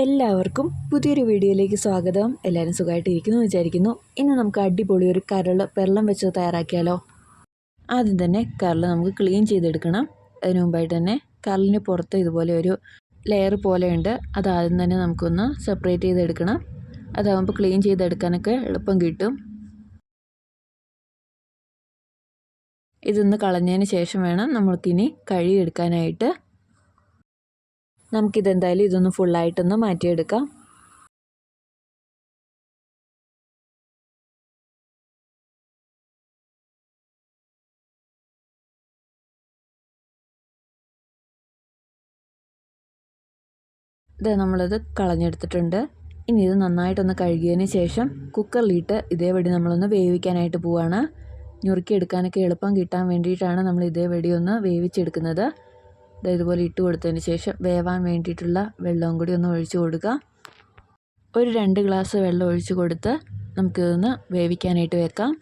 എല്ലാവർക്കും പുതിയൊരു വീഡിയോയിലേക്ക് സ്വാഗതം. എല്ലാവരും സുഖമായിട്ടിരിക്കുന്നു എന്ന് വിചാരിക്കുന്നു. ഇന്ന് നമുക്ക് അടിപൊളി ഒരു കരൾ പെരളം വെച്ച് തയ്യാറാക്കിയാലോ? ആദ്യം തന്നെ കരൾ നമുക്ക് ക്ലീൻ ചെയ്തെടുക്കണം. അതിനു മുമ്പായിട്ട് തന്നെ കരളിന് പുറത്ത് ഇതുപോലെ ഒരു ലെയർ പോലെയുണ്ട് അത് ആദ്യം തന്നെ നമുക്കൊന്ന് സെപ്പറേറ്റ് ചെയ്തെടുക്കണം. അതാകുമ്പോൾ ക്ലീൻ ചെയ്തെടുക്കാനൊക്കെ എളുപ്പം കിട്ടും. ഇതൊന്ന് കളഞ്ഞതിന് ശേഷം വേണം നമ്മൾക്കിനി കഴുകിയെടുക്കാനായിട്ട് നമുക്കിതെന്തായാലും ഇതൊന്ന് ഫുള്ളായിട്ടൊന്ന് മാറ്റിയെടുക്കാം. ഇത് നമ്മളിത് കളഞ്ഞെടുത്തിട്ടുണ്ട്. ഇനി ഇത് നന്നായിട്ടൊന്ന് കഴുകിയതിന് ശേഷം കുക്കറിലിട്ട് ഇതേപടി നമ്മളൊന്ന് വേവിക്കാനായിട്ട് പോവാണ്. ഞുറുക്കിയെടുക്കാനൊക്കെ എളുപ്പം കിട്ടാൻ വേണ്ടിയിട്ടാണ് നമ്മൾ ഇതേപടി ഒന്ന് വേവിച്ചെടുക്കുന്നത്. ഇതുപോലെ ഇട്ട് കൊടുത്തതിന് ശേഷം വേവാൻ വേണ്ടിയിട്ടുള്ള വെള്ളവും കൂടി ഒന്ന് ഒഴിച്ച് കൊടുക്കുക. ഒരു രണ്ട് ഗ്ലാസ് വെള്ളം ഒഴിച്ച് കൊടുത്ത് നമുക്കിതൊന്ന് വേവിക്കാനായിട്ട് വെക്കാം.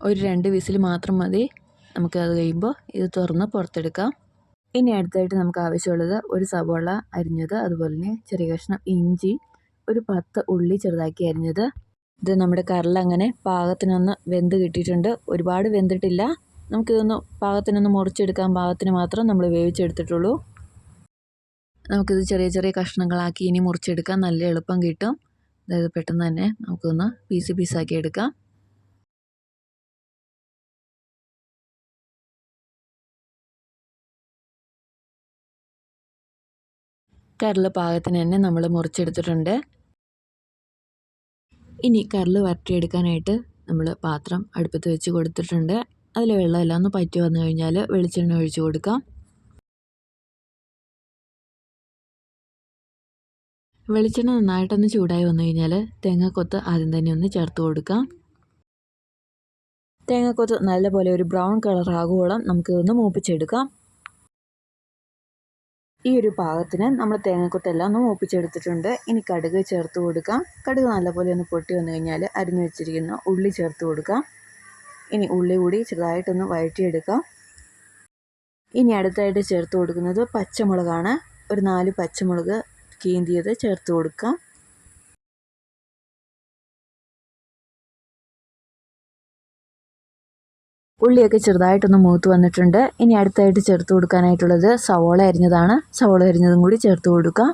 ഒരു രണ്ട് വിസിൽ മാത്രം മതി. നമുക്ക് അത് കഴിയുമ്പോൾ ഇത് തുറന്ന് പുറത്തെടുക്കാം. ഇനി അടുത്തായിട്ട് നമുക്ക് ആവശ്യമുള്ളത് ഒരു സവോള അരിഞ്ഞത് അതുപോലെ തന്നെ ചെറിയ കഷ്ണം ഇഞ്ചി ഒരു പത്ത് ഉള്ളി ചെറുതാക്കി അരിഞ്ഞത്. ഇത് നമ്മുടെ കറിലങ്ങനെ പാകത്തിനൊന്ന് വെന്ത് കിട്ടിയിട്ടുണ്ട്. ഒരുപാട് വെന്തിട്ടില്ല. നമുക്കിതൊന്ന് പാകത്തിനൊന്ന് മുറിച്ചെടുക്കാൻ പാകത്തിന് മാത്രം നമ്മൾ വേവിച്ചെടുത്തിട്ടുള്ളൂ. നമുക്കിത് ചെറിയ ചെറിയ കഷ്ണങ്ങളാക്കി ഇനി മുറിച്ചെടുക്കാൻ നല്ല എളുപ്പം കിട്ടും. അതായത് പെട്ടെന്ന് തന്നെ നമുക്കൊന്ന് പീസ് പീസാക്കി എടുക്കാം. കരൾ പാകത്തിന് തന്നെ നമ്മൾ മുറിച്ചെടുത്തിട്ടുണ്ട്. ഇനി കരൾ വരട്ടിയെടുക്കാനായിട്ട് നമ്മൾ പാത്രം അടുപ്പത്ത് വെച്ച് കൊടുത്തിട്ടുണ്ട്. അതിൽ വെള്ളമെല്ലാം ഒന്ന് പറ്റി വന്നു കഴിഞ്ഞാൽ വെളിച്ചെണ്ണ ഒഴിച്ച് കൊടുക്കാം. വെളിച്ചെണ്ണ നന്നായിട്ടൊന്ന് ചൂടായി വന്നു കഴിഞ്ഞാൽ തേങ്ങക്കൊത്ത് ആദ്യം തന്നെ ഒന്ന് ചേർത്ത് കൊടുക്കാം. തേങ്ങക്കൊത്ത് നല്ലപോലെ ഒരു ബ്രൗൺ കളർ ആകുവോളം നമുക്ക് ഒന്ന് മൂപ്പിച്ചെടുക്കാം. ഈ ഒരു പാകത്തിന് നമ്മൾ തേങ്ങക്കൊത്തെല്ലാം ഒന്ന് മൂപ്പിച്ചെടുത്തിട്ടുണ്ട്. ഇനി കടുക് ചേർത്ത് കൊടുക്കാം. കടുക് നല്ലപോലെ ഒന്ന് പൊട്ടി വന്നു കഴിഞ്ഞാൽ അരിഞ്ഞു വെച്ചിരിക്കുന്ന ഉള്ളി ചേർത്ത് കൊടുക്കാം. ഇനി ഉള്ളി കൂടി ചെറുതായിട്ടൊന്ന് വഴറ്റിയെടുക്കാം. ഇനി അടുത്തായിട്ട് ചേർത്ത് കൊടുക്കുന്നത് പച്ചമുളകാണ്. ഒരു നാല് പച്ചമുളക് കീന്തിയത് ചേർത്ത് കൊടുക്കാം. ഉള്ളിയൊക്കെ ചെറുതായിട്ടൊന്ന് മൂത്ത് വന്നിട്ടുണ്ട്. ഇനി അടുത്തായിട്ട് ചേർത്ത് കൊടുക്കാനായിട്ടുള്ളത് സവോള അരിഞ്ഞതാണ്. സവോള അരിഞ്ഞതും കൂടി ചേർത്ത് കൊടുക്കാം.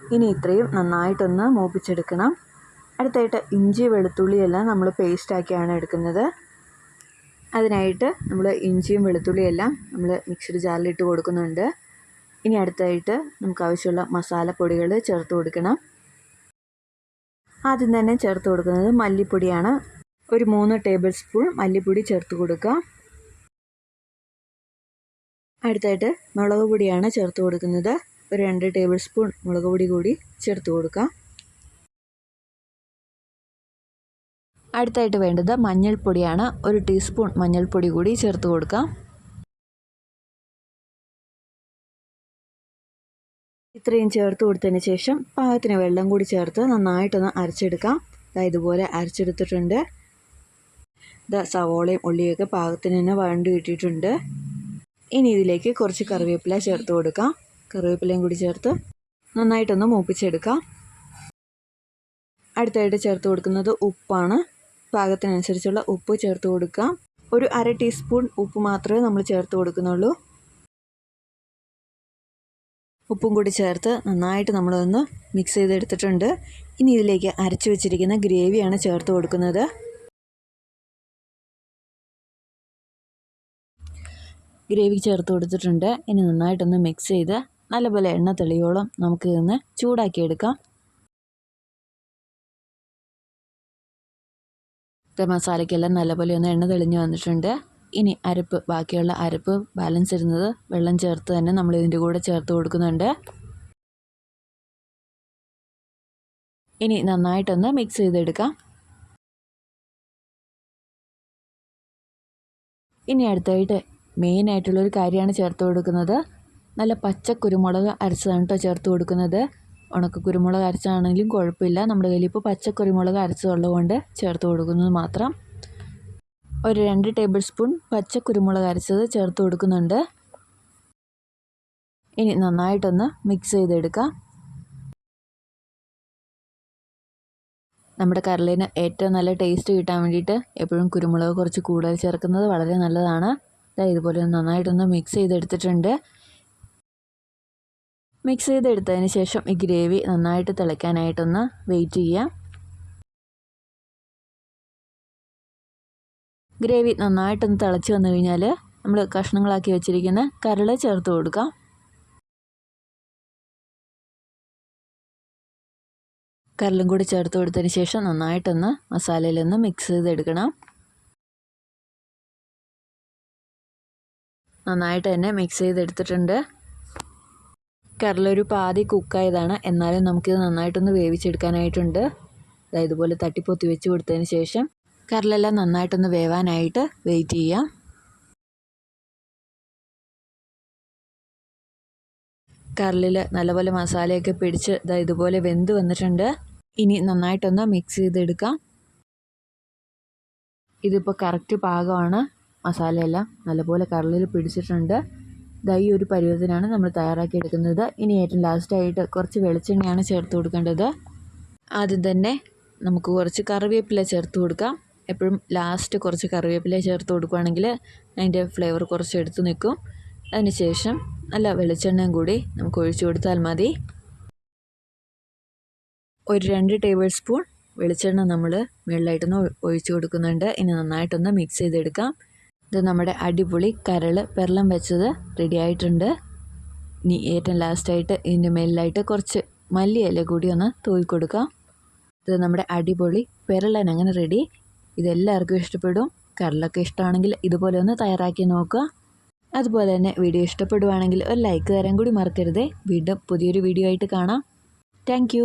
ഇനി ഇത്രയും നന്നായിട്ടൊന്ന് മൂപ്പിച്ചെടുക്കണം. അടുത്തായിട്ട് ഇഞ്ചി വെളുത്തുള്ളിയെല്ലാം നമ്മൾ പേസ്റ്റാക്കിയാണ് എടുക്കുന്നത്. അതിനായിട്ട് നമ്മൾ ഇഞ്ചിയും വെളുത്തുള്ളിയെല്ലാം നമ്മൾ മിക്സഡ് ജാറിലിട്ട് കൊടുക്കുന്നുണ്ട്. ഇനി അടുത്തായിട്ട് നമുക്ക് ആവശ്യമുള്ള മസാലപ്പൊടികൾ ചേർത്ത് കൊടുക്കണം. ആദ്യം തന്നെ ചേർത്ത് കൊടുക്കുന്നത് മല്ലിപ്പൊടിയാണ്. ഒരു മൂന്ന് ടേബിൾ സ്പൂൺ മല്ലിപ്പൊടി ചേർത്ത് കൊടുക്കുക. അടുത്തായിട്ട് മുളക് പൊടിയാണ് ചേർത്ത് കൊടുക്കുന്നത്. ഒരു രണ്ട് ടേബിൾ സ്പൂൺ മുളക് പൊടി കൂടി ചേർത്ത് കൊടുക്കാം അടുത്തായിട്ട് വേണ്ടത് മഞ്ഞൾപ്പൊടിയാണ്. ഒരു ടീസ്പൂൺ മഞ്ഞൾപ്പൊടി കൂടി ചേർത്ത് കൊടുക്കാം. ഇത്രയും ചേർത്ത് കൊടുത്തതിന് ശേഷം പാകത്തിന് വെള്ളം കൂടി ചേർത്ത് നന്നായിട്ടൊന്ന് അരച്ചെടുക്കാം. ഇതാ ഇതുപോലെ അരച്ചെടുത്തിട്ടുണ്ട്. ഇത് സവോളയും ഉള്ളിയൊക്കെ പാകത്തിന് തന്നെ വഴണ്ട് കിട്ടിയിട്ടുണ്ട്. ഇനി ഇതിലേക്ക് കുറച്ച് കറിവേപ്പില ചേർത്ത് കൊടുക്കാം. കറിവേപ്പിലയും കൂടി ചേർത്ത് നന്നായിട്ടൊന്ന് മൂപ്പിച്ചെടുക്കാം. അടുത്തായിട്ട് ചേർത്ത് കൊടുക്കുന്നത് ഉപ്പാണ്. പാകത്തിനനുസരിച്ചുള്ള ഉപ്പ് ചേർത്ത് കൊടുക്കാം. ഒരു അര ടീസ്പൂൺ ഉപ്പ് മാത്രമേ നമ്മൾ ചേർത്ത് കൊടുക്കുന്നുള്ളൂ. ഉപ്പും കൂടി ചേർത്ത് നന്നായിട്ട് നമ്മളൊന്ന് മിക്സ് ചെയ്തെടുത്തിട്ടുണ്ട്. ഇനി ഇതിലേക്ക് അരച്ചു വെച്ചിരിക്കുന്ന ഗ്രേവിയാണ് ചേർത്ത് കൊടുക്കുന്നത്. ഗ്രേവി ചേർത്ത് കൊടുത്തിട്ടുണ്ട്. ഇനി നന്നായിട്ടൊന്ന് മിക്സ് ചെയ്ത് നല്ലപോലെ എണ്ണ തെളിയോളം നമുക്ക് ഇതൊന്ന് ചൂടാക്കിയെടുക്കാം. മസാലയ്ക്കെല്ലാം നല്ലപോലെ ഒന്ന് എണ്ണ തെളിഞ്ഞ് വന്നിട്ടുണ്ട്. ഇനി അരപ്പ് ബാക്കിയുള്ള അരപ്പ് ബാലൻസ് ഇരുന്നത് വെള്ളം ചേർത്ത് തന്നെ നമ്മൾ ഇതിന്റെ കൂടെ ചേർത്ത് കൊടുക്കുന്നുണ്ട്. ഇനി നന്നായിട്ടൊന്ന് മിക്സ് ചെയ്തെടുക്കാം. ഇനി അടുത്തായിട്ട് മെയിനായിട്ടുള്ളൊരു കാര്യമാണ് ചേർത്ത് കൊടുക്കുന്നത്. നല്ല പച്ച കുരുമുളക് അരച്ചതാണ് കേട്ടോ ചേർത്ത് കൊടുക്കുന്നത്. ഉണക്ക കുരുമുളക് അരച്ചാണെങ്കിലും കുഴപ്പമില്ല. നമ്മുടെ കയ്യിൽ ഇപ്പോൾ പച്ചക്കുരുമുളക് അരച്ചതുള്ളതുകൊണ്ട് അരച്ചതുള്ളത് കൊണ്ട് ചേർത്ത് കൊടുക്കുന്നത് മാത്രം. ഒരു രണ്ട് ടേബിൾ സ്പൂൺ പച്ചക്കുരുമുളക് അരച്ചത് ചേർത്ത് കൊടുക്കുന്നുണ്ട്. ഇനി നന്നായിട്ടൊന്ന് മിക്സ് ചെയ്തെടുക്കാം. നമ്മുടെ കരളിന് ഏറ്റവും നല്ല ടേസ്റ്റ് കിട്ടാൻ വേണ്ടിയിട്ട് എപ്പോഴും കുരുമുളക് കുറച്ച് കൂടുതൽ ചേർക്കുന്നത് വളരെ നല്ലതാണ്. ഇതുപോലെ നന്നായിട്ടൊന്ന് മിക്സ് ചെയ്തെടുത്തിട്ടുണ്ട്. മിക്സ് ചെയ്തെടുത്തതിന് ശേഷം ഈ ഗ്രേവി നന്നായിട്ട് തിളയ്ക്കാനായിട്ടൊന്ന് വെയിറ്റ് ചെയ്യാം. ഗ്രേവി നന്നായിട്ടൊന്ന് തിളച്ച് വന്നു കഴിഞ്ഞാൽ നമ്മൾ കഷ്ണങ്ങളാക്കി വെച്ചിരിക്കുന്ന കരൾ ചേർത്ത് കൊടുക്കാം. കരളും കൂടി ചേർത്ത് കൊടുത്തതിന് ശേഷം നന്നായിട്ടൊന്ന് മസാലയിലൊന്ന് മിക്സ് ചെയ്തെടുക്കണം. നന്നായിട്ട് തന്നെ മിക്സ് ചെയ്തെടുത്തിട്ടുണ്ട്. കരളൊരു പാതി കുക്കായതാണ്. എന്നാലും നമുക്കിത് നന്നായിട്ടൊന്ന് വേവിച്ചെടുക്കാനായിട്ടുണ്ട്. അതായത് ഇതുപോലെ തട്ടിപ്പൊത്തി വെച്ച് കൊടുത്തതിന് ശേഷം കറിലെല്ലാം നന്നായിട്ടൊന്ന് വേവാനായിട്ട് വെയിറ്റ് ചെയ്യാം. കറിൽ നല്ലപോലെ മസാലയൊക്കെ പിടിച്ച് ഇതാ ഇതുപോലെ വെന്ത് വന്നിട്ടുണ്ട്. ഇനി നന്നായിട്ടൊന്ന് മിക്സ് ചെയ്തെടുക്കാം. ഇതിപ്പോൾ കറക്റ്റ് പാകമാണ്. മസാലയെല്ലാം നല്ലപോലെ കരളിൽ പിടിച്ചിട്ടുണ്ട്. ഇതാ ഈ ഒരു പരുവത്തിനാണ് നമ്മൾ തയ്യാറാക്കി എടുക്കുന്നത് ഇനി ഏറ്റവും ലാസ്റ്റായിട്ട് കുറച്ച് വെളിച്ചെണ്ണയാണ് ചേർത്ത് കൊടുക്കേണ്ടത്. ആദ്യം തന്നെ നമുക്ക് കുറച്ച് കറിവേപ്പില ചേർത്ത് കൊടുക്കാം. എപ്പോഴും ലാസ്റ്റ് കുറച്ച് കറിവേപ്പില ചേർത്ത് കൊടുക്കുകയാണെങ്കിൽ അതിന്റെ ഫ്ലേവർ കുറച്ച് എടുത്ത് നിൽക്കും. അതിനുശേഷം നല്ല വെളിച്ചെണ്ണയും കൂടി നമുക്ക് ഒഴിച്ചു കൊടുത്താൽ മതി. ഒരു രണ്ട് ടേബിൾ സ്പൂൺ വെളിച്ചെണ്ണ നമ്മൾ മുകളിലായിട്ടൊന്ന് ഒഴിച്ചു കൊടുക്കുന്നുണ്ട്. ഇനി നന്നായിട്ടൊന്ന് മിക്സ് ചെയ്തെടുക്കാം. ഇത് നമ്മുടെ അടിപൊളി കരൾ പെരളം വെച്ചത് റെഡി ആയിട്ടുണ്ട്. ഇനി ഏറ്റവും ലാസ്റ്റായിട്ട് ഇതിന്റെ മേലിലായിട്ട് കുറച്ച് മല്ലിയില കൂടി ഒന്ന് തൂക്കി കൊടുക്കാം. ഇത് നമ്മുടെ അടിപൊളി പെരളൻ അങ്ങനെ റെഡി ഇതെല്ലാവർക്കും ഇഷ്ടപ്പെടും. കരളൊക്കെ ഇഷ്ടമാണെങ്കിൽ ഇതുപോലെ ഒന്ന് തയ്യാറാക്കി നോക്കുക. അതുപോലെ തന്നെ വീഡിയോ ഇഷ്ടപ്പെടുവാണെങ്കിൽ ഒരു ലൈക്ക് തരാൻ കൂടി മറക്കരുതേ. വീണ്ടും പുതിയൊരു വീഡിയോ ആയിട്ട് കാണാം. താങ്ക്